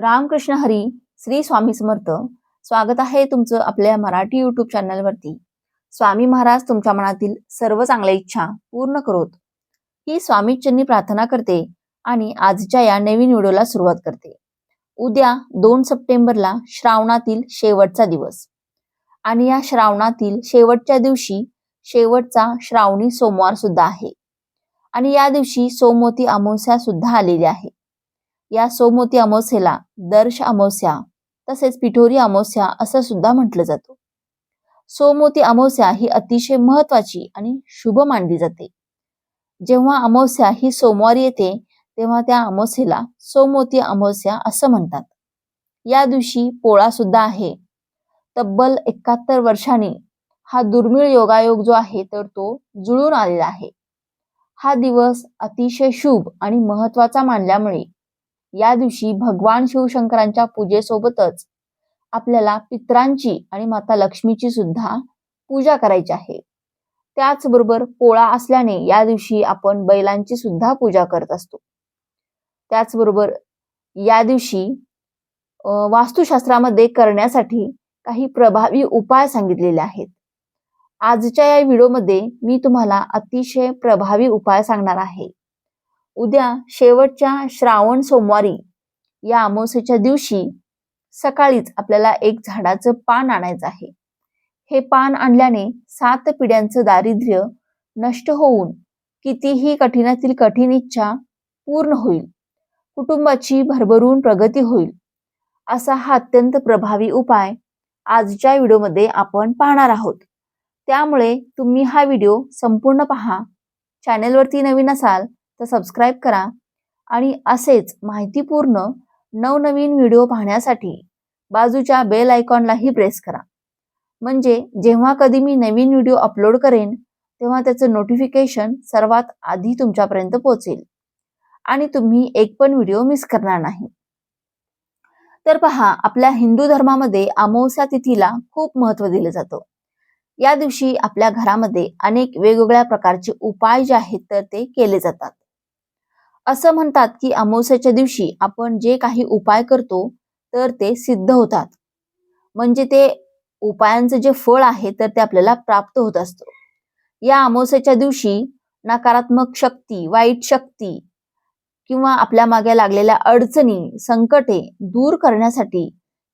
रामकृष्ण हरी श्री स्वामी समर्थ. स्वागत आहे तुमचं आपल्या मराठी युट्यूब चॅनलवरती स्वामी महाराज तुमच्या मनातील सर्व चांगल्या इच्छा पूर्ण करोत. ही स्वामीचरणी प्रार्थना करते आणि आजच्या या नवीन व्हिडिओला सुरुवात करते. उद्या दोन सप्टेंबरला श्रावणातील शेवटचा दिवस. आणि या श्रावणातील शेवटच्या दिवशी शेवटचा श्रावणी सोमवार सुद्धा आहे. आणि या दिवशी सोमवती अमावस्या सुद्धा आलेली आहे. या सोमवती अमावस्येला दर्श अमावस्या तसेच पिठोरी अमावस्या असं सुद्धा म्हटलं जातं. सोमवती अमावस्या ही अतिशय महत्वाची आणि शुभ मानली जाते. जेव्हा अमावस्या ही सोमवारी येते तेव्हा त्या अमावस्येला सोमवती अमावस्या असं म्हणतात. या दिवशी पोळा सुद्धा आहे. तब्बल एकाहत्तर वर्षांनी हा दुर्मिळ योगायोग जो आहे तर तो जुळून आलेला आहे. हा दिवस अतिशय शुभ आणि महत्त्वाचा मानल्यामुळे या दिवशी भगवान शिवशंकरांच्या पूजेसोबतच आपल्याला पित्रांची आणि माता लक्ष्मीची सुद्धा पूजा करायची आहे. त्याचबरोबर पोळा असल्याने या दिवशी आपण बैलांची सुद्धा पूजा करत असतो. त्याचबरोबर या दिवशी वास्तुशास्त्रामध्ये करण्यासाठी काही प्रभावी उपाय सांगितलेले आहेत. आजच्या या व्हिडिओमध्ये मी तुम्हाला अतिशय प्रभावी उपाय सांगणार आहे. उद्या शेवटच्या श्रावण सोमवारी या अमावस्येच्या दिवशी सकाळीच आपल्याला एक झाडाचं पान आणायचं आहे. हे पान आणल्याने सात पिढ्यांचं दारिद्र्य नष्ट होऊन कितीही कठीणातील कठीण इच्छा पूर्ण होईल. कुटुंबाची भरभरून प्रगती होईल. असा हा अत्यंत प्रभावी उपाय आजच्या व्हिडिओमध्ये आपण पाहणार आहोत. त्यामुळे तुम्ही हा व्हिडिओ संपूर्ण पहा. चॅनेलवरती नवीन असाल तर सबस्क्राईब करा आणि असेच माहितीपूर्ण नवनवीन व्हिडिओ पाहण्यासाठी बाजूच्या बेल आयकॉनलाही प्रेस करा. म्हणजे जेव्हा कधी मी नवीन व्हिडिओ अपलोड करेन तेव्हा त्याचं नोटिफिकेशन सर्वात आधी तुमच्यापर्यंत पोहोचेल. आणि तुम्ही एक पण व्हिडिओ मिस करणार नाही. तर पहा आपल्या हिंदू धर्मामध्ये अमावस्या तिथीला खूप महत्त्व दिलं जातं. या दिवशी आपल्या घरामध्ये अनेक वेगवेगळ्या प्रकारचे उपाय जे आहेत तर ते केले जातात. असं म्हणतात की अमावस्याच्या दिवशी आपण जे काही उपाय करतो तर ते सिद्ध होतात. म्हणजे ते उपायांचं जे फळ आहे तर ते आपल्याला प्राप्त होत असतं. या अमावस्याच्या दिवशी नकारात्मक शक्ती वाईट शक्ती किंवा आपल्या मागे लागलेल्या अडचणी संकटे दूर करण्यासाठी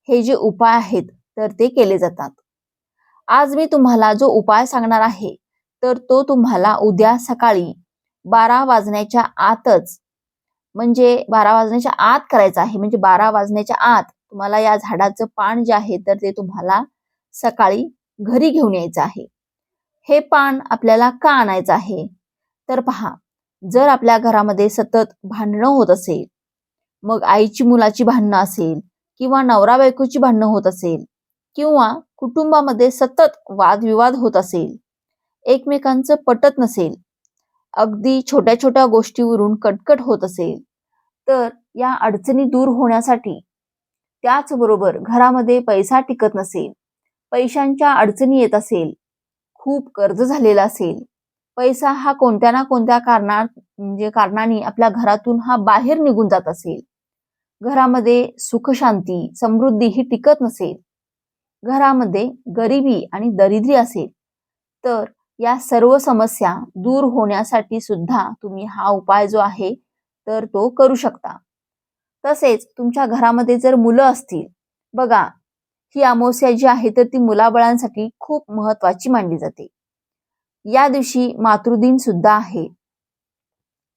हे जे उपाय आहेत तर ते केले जातात. आज मी तुम्हाला जो उपाय सांगणार आहे तर तो तुम्हाला उद्या सकाळी बारा वाजण्याच्या आतच. म्हणजे बारा वाजण्याच्या आत करायचं आहे. म्हणजे बारा वाजण्याच्या आत तुम्हाला या झाडाचं पान जे आहे तर ते तुम्हाला सकाळी घरी घेऊन यायचं आहे. हे पान आपल्याला का आणायचं आहे? तर पहा जर आपल्या घरामध्ये सतत भांडणं होत असेल मग आईची मुलाची भांडणं असेल किंवा नवरा बायकोची भांडणं होत असेल किंवा कुटुंबामध्ये सतत वादविवाद होत असेल एकमेकांचं पटत नसेल अगदी छोट्या छोट्या गोष्टीवरून कटकट होत असेल तर या अडचणी दूर होण्यासाठी त्याचबरोबर घरामध्ये पैसा टिकत नसेल पैशांच्या अडचणी येत असेल खूप कर्ज झालेला असेल पैसा हा कोणत्या ना कोणत्या कारणा म्हणजे कारणाने आपल्या घरातून हा बाहेर निघून जात असेल. घरामध्ये सुखशांती समृद्धी ही टिकत नसेल. घरामध्ये गरिबी आणि दरिद्री असेल तर या सर्व समस्या दूर होण्यासाठी सुद्धा तुम्ही हा उपाय जो आहे तर तो करू शकता. तसेच तुमच्या घरामध्ये जर मुलं असतील बघा ही अमावस्या जी आहे तर ती मुलाबळांसाठी खूप महत्वाची मानली जाते. या दिवशी मातृदिन सुद्धा आहे.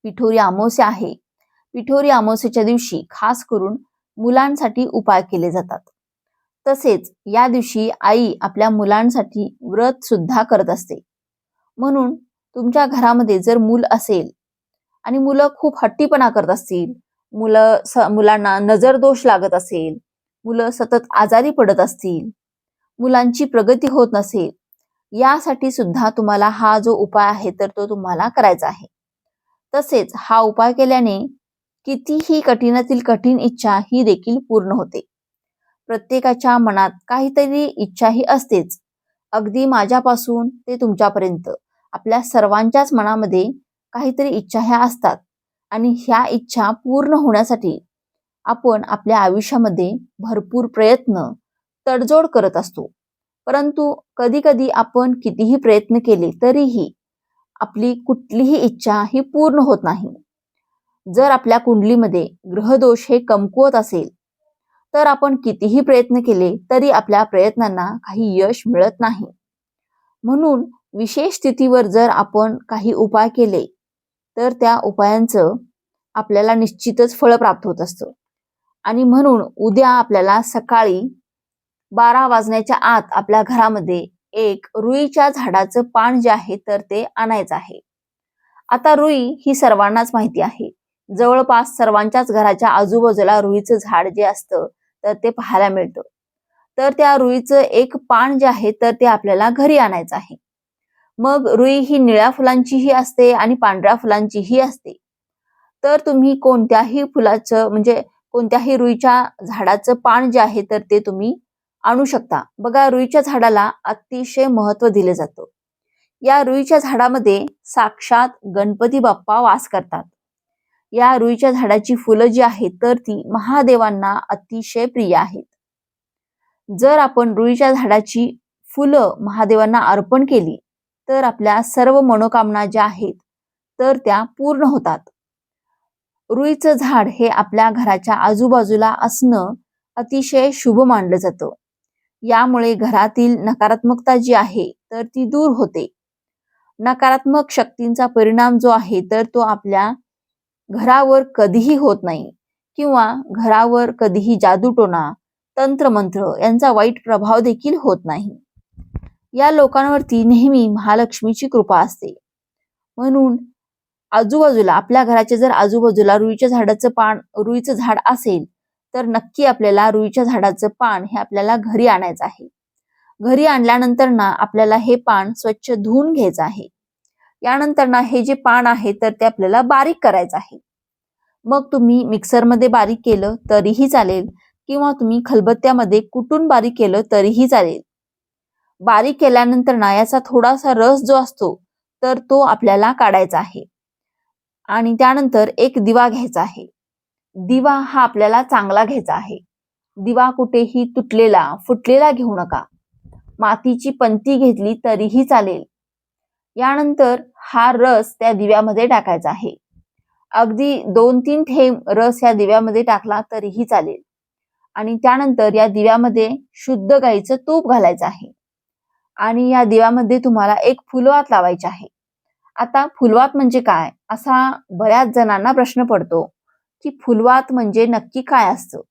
पिठोरी अमावस्या आहे. पिठोरी अमावस्याच्या दिवशी खास करून मुलांसाठी उपाय केले जातात. तसेच या दिवशी आई आपल्या मुलांसाठी व्रत सुद्धा करत असते. म्हणून तुमच्या घरामध्ये जर मूल असेल आणि मुलं खूप हट्टीपणा करत असतील मुलं मुलांना नजर दोष लागत असेल मुलं सतत आजारी पडत असतील मुलांची प्रगती होत नसेल यासाठी सुद्धा तुम्हाला हा जो उपाय आहे तर तो तुम्हाला करायचा आहे. तसेच हा उपाय केल्याने कितीही कठीणातील कठीण इच्छा ही देखील पूर्ण होते. प्रत्येकाच्या मनात काहीतरी इच्छा ही असतेच अगदी माझ्यापासून ते तुमच्यापर्यंत. आपल्या सर्वांच्याच मनामध्ये काहीतरी इच्छा ह्या असतात. आणि ह्या इच्छा पूर्ण होण्यासाठी आपण आपल्या आयुष्यामध्ये भरपूर प्रयत्न तडजोड करत असतो. परंतु कधी कधी आपण कितीही प्रयत्न केले तरीही आपली कुठलीही इच्छा ही पूर्ण होत नाही. जर आपल्या कुंडलीमध्ये ग्रहदोष हे कमकुवत असेल तर आपण कितीही प्रयत्न केले तरी आपल्या प्रयत्नांना काही यश मिळत नाही. म्हणून विशेष स्थितीवर जर आपण काही उपाय केले तर त्या उपायांचं आपल्याला निश्चितच फळ प्राप्त होत असतं. आणि म्हणून उद्या आपल्याला सकाळी बारा वाजण्याच्या आत आपल्या घरामध्ये एक रुईच्या झाडाचं पान जे आहे तर ते आणायचं आहे. आता रुई ही सर्वांनाच माहिती आहे. जवळपास सर्वांच्याच घराच्या आजूबाजूला रुईचं झाड जे असतं तर ते पाहायला मिळतं. तर त्या रुईचं एक पान जे आहे तर ते आपल्याला घरी आणायचं आहे. मग रुई ही निळ्या फुलांचीही असते आणि पांढऱ्या फुलांचीही असते. तर तुम्ही कोणत्याही फुलाचं म्हणजे कोणत्याही रुईच्या झाडाचं पान जे आहे तर ते तुम्ही आणू शकता. बघा रुईच्या झाडाला अतिशय महत्त्व दिलं जातं. या रुईच्या झाडामध्ये साक्षात गणपती बाप्पा वास करतात. या रुईच्या झाडाची फुलं जी आहेत तर ती महादेवांना अतिशय प्रिय आहेत. जर आपण रुईच्या झाडाची फुलं महादेवांना अर्पण केली तर आपल्या सर्व मनोकामना ज्या आहेत तर त्या पूर्ण होतात. रुईचं झाड हे आपल्या घराच्या आजूबाजूला असणं अतिशय शुभ मानलं जातं. यामुळे घरातील नकारात्मकता जी आहे तर ती दूर होते. नकारात्मक शक्तींचा परिणाम जो आहे तर तो आपल्या घरावर कधीही होत नाही किंवा घरावर कधीही जादूटोना तंत्रमंत्र यांचा वाईट प्रभाव देखील होत नाही. या लोकांवरती नेहमी महालक्ष्मीची कृपा असते. म्हणून आजूबाजूला आपल्या घराच्या जर आजूबाजूला रुईच्या झाडाचं पान रुईचं झाड असेल तर नक्की आपल्याला रुईच्या झाडाचं पान हे आपल्याला घरी आणायचं आहे. घरी आणल्यानंतर ना आपल्याला हे पान स्वच्छ धुवून घ्यायचं आहे. यानंतर ना हे जे पान आहे तर ते आपल्याला बारीक करायचं आहे. मग तुम्ही मिक्सरमध्ये बारीक केलं तरीही चालेल किंवा तुम्ही खलबत्त्यामध्ये कुटून बारीक केलं तरीही चालेल. बारीक केल्यानंतर ना याचा थोडासा रस जो असतो तर तो आपल्याला काढायचा आहे. आणि त्यानंतर एक दिवा घ्यायचा आहे. दिवा हा आपल्याला चांगला घ्यायचा आहे. दिवा कुठेही तुटलेला फुटलेला घेऊ नका. मातीची पंती घेतली तरीही चालेल. यानंतर हा रस त्या दिव्यामध्ये टाकायचा आहे. अगदी दोन तीन थेंब रस या दिव्यामध्ये टाकला तरीही चालेल. आणि त्यानंतर या दिव्यामध्ये शुद्ध गाईचं तूप घालायचं आहे. आणि या दिव्यामध्ये तुम्हाला एक फुलवात लावायची आहे. आता फुलवात म्हणजे काय? असा बऱ्याच जणांना प्रश्न पडतो की फुलवात म्हणजे नक्की काय असतं?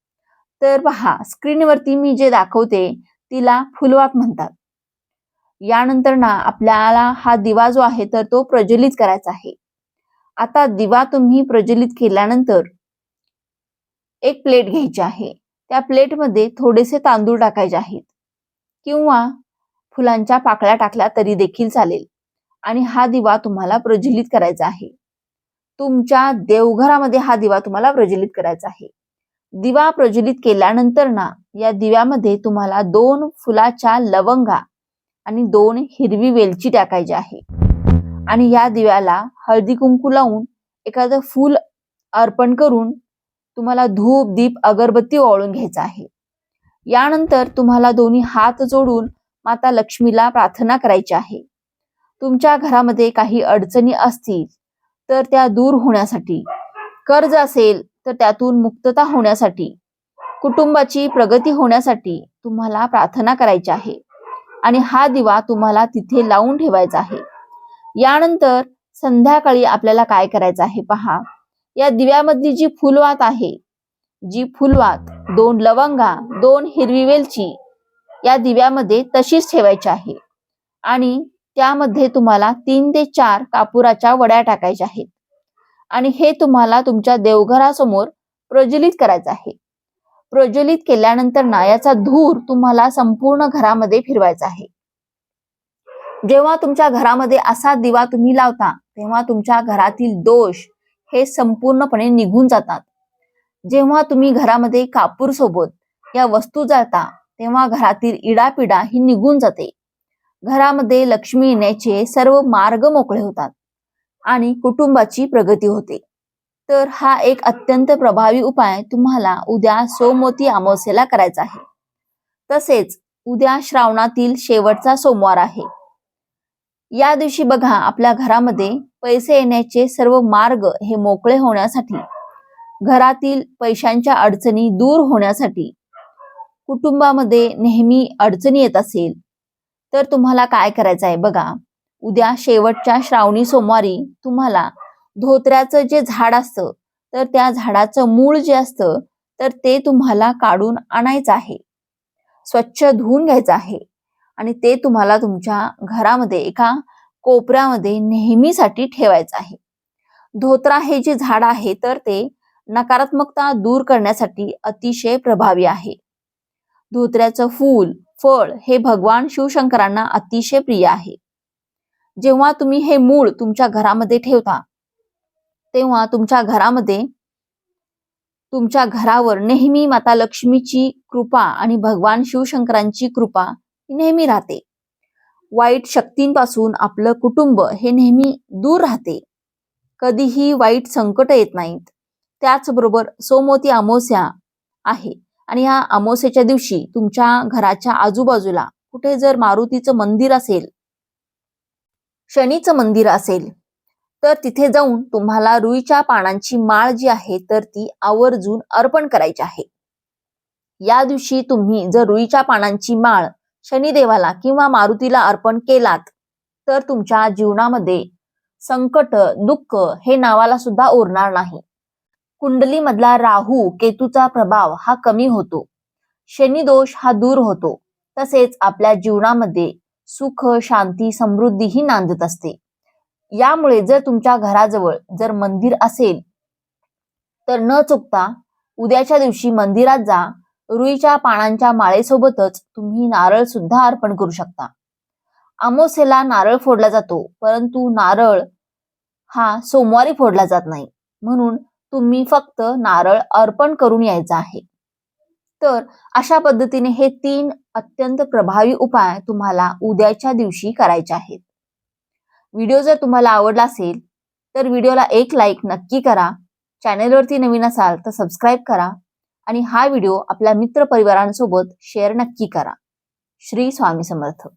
तर पहा स्क्रीनवरती मी जे दाखवते तिला फुलवात म्हणतात. यानंतर ना आपल्याला हा दिवा जो आहे तर तो प्रज्वलित करायचा आहे. आता दिवा तुम्ही प्रज्वलित केल्यानंतर एक प्लेट घ्यायची आहे. त्या प्लेटमध्ये थोडेसे तांदूळ टाकायचे आहेत. किंवा फुलांच्या पाकळ्या टाकल्या तरी देखील चालेल. आणि हा दिवा तुम्हाला प्रज्वलित करायचा आहे. तुमच्या देवघरामध्ये हा दिवा तुम्हाला प्रज्वलित करायचा आहे. दिवा प्रज्वलित केल्यानंतर ना या दिव्यामध्ये तुम्हाला दोन फुलाच्या लवंगा आणि दोन हिरवी वेलची टाकायची आहे. आणि या दिव्याला हळदी कुंकू लावून एखादं फूल अर्पण करून तुम्हाला धूप दीप अगरबत्ती ओळून घ्यायचा आहे. यानंतर तुम्हाला दोन्ही हात जोडून माता लक्ष्मीला प्रार्थना करायची आहे. तुमच्या घरामध्ये काही अडचणी असतील तर त्या दूर होण्यासाठी कर्ज असेल तर त्यातून मुक्तता होण्यासाठी कुटुंबाची प्रगती होण्यासाठी तुम्हाला प्रार्थना करायची आहे. आणि हा दिवा तुम्हाला तिथे लावून ठेवायचा आहे. यानंतर संध्याकाळी आपल्याला काय करायचं आहे पहा. या दिव्यामधली जी फुलवात आहे जी फुलवात दोन लवंगा दोन हिरवी वेलची या दिव्यामध्ये तशीच ठेवायची आहे. आणि त्यामध्ये तुम्हाला तीन ते चार कापुराच्या वड्या टाकायच्या आहेत. आणि हे तुम्हाला तुमच्या देवघरासमोर प्रज्वलित करायचं आहे. प्रज्वलित केल्यानंतर ना याचा धूर तुम्हाला संपूर्ण घरामध्ये फिरवायचा आहे. जेव्हा तुमच्या घरामध्ये असा दिवा तुम्ही लावता तेव्हा तुमच्या घरातील दोष हे संपूर्णपणे निघून जातात. जेव्हा तुम्ही घरामध्ये कापूर सोबत या वस्तू जाता तेव्हा घरातील इडापिडा ही निघून जाते. घरामध्ये लक्ष्मी येण्याचे सर्व मार्ग मोकळे होतात आणि कुटुंबाची प्रगती होते. तर हा एक अत्यंत प्रभावी उपाय तुम्हाला उद्या सोमवती अमावस्येला करायचा आहे. तसेच उद्या श्रावणातील शेवटचा सोमवार आहे. या दिवशी बघा आपल्या घरामध्ये पैसे येण्याचे सर्व मार्ग हे मोकळे होण्यासाठी घरातील पैशांच्या अडचणी दूर होण्यासाठी कुटुंबामध्ये नेहमी अडचणी येत असेल तर तुम्हाला काय करायचं आहे? बघा उद्या शेवटच्या श्रावणी सोमवारी तुम्हाला धोत्र्याचं जे झाड असतं तर त्या झाडाचं मूळ जे असतं तर ते तुम्हाला काढून आणायचं आहे. स्वच्छ धुवून घ्यायचं आहे. आणि ते तुम्हाला तुमच्या घरामध्ये एका कोपऱ्यामध्ये नेहमीसाठी ठेवायचं आहे. धोत्रा हे जे झाड आहे तर ते नकारात्मकता दूर करण्यासाठी अतिशय प्रभावी आहे. धोत्र्याचं फूल फळ हे भगवान शिवशंकरांना अतिशय प्रिय आहे. जेव्हा तुम्ही हे मूळ तुमच्या घरामध्ये ठेवता तेव्हा तुमच्या घरामध्ये तुमच्या घरावर नेहमी माता लक्ष्मीची कृपा आणि भगवान शिवशंकरांची कृपा नेहमी राहते. वाईट शक्तींपासून आपलं कुटुंब हे नेहमी दूर राहते. कधीही वाईट संकट येत नाहीत. त्याचबरोबर सोमवती अमावस्या आहे. आणि या अमावस्येच्या दिवशी तुमच्या घराच्या आजूबाजूला कुठे जर मारुतीचं मंदिर असेल शनीचं मंदिर असेल तर तिथे जाऊन तुम्हाला रुईच्या पानांची माळ जी आहे तर ती आवर्जून अर्पण करायची आहे. या दिवशी तुम्ही जर रुईच्या पानांची माळ शनिदेवाला किंवा मारुतीला अर्पण केलात तर तुमच्या जीवनामध्ये संकट दुःख हे नावाला सुद्धा ओरणार नाही. कुंडलीमधला राहू केतूचा प्रभाव हा कमी होतो. शनी दोष हा दूर होतो. तसेच आपल्या जीवनामध्ये सुख शांती समृद्धी ही नांदत असते. यामुळे जर तुमच्या घराजवळ जर मंदिर असेल तर न चुकता उद्याच्या दिवशी मंदिरात जा. रुईच्या पानांच्या माळेसोबतच तुम्ही नारळ सुद्धा अर्पण करू शकता. अमावस्येला नारळ फोडला जातो परंतु नारळ हा सोमवारी फोडला जात नाही. म्हणून तुम्ही फक्त नारळ अर्पण करून यायचा आहे. तर अशा पद्धतीने हे तीन अत्यंत प्रभावी उपाय तुम्हाला उद्याच्या दिवशी करायचे आहेत. व्हिडिओ जर तुम्हाला आवडला असेल तर व्हिडिओला एक लाईक नक्की करा. चॅनेलवरती नवीन असाल तर सबस्क्राईब करा. आणि हा व्हिडिओ आपल्या मित्र परिवारांसोबत शेअर नक्की करा. श्री स्वामी समर्थ.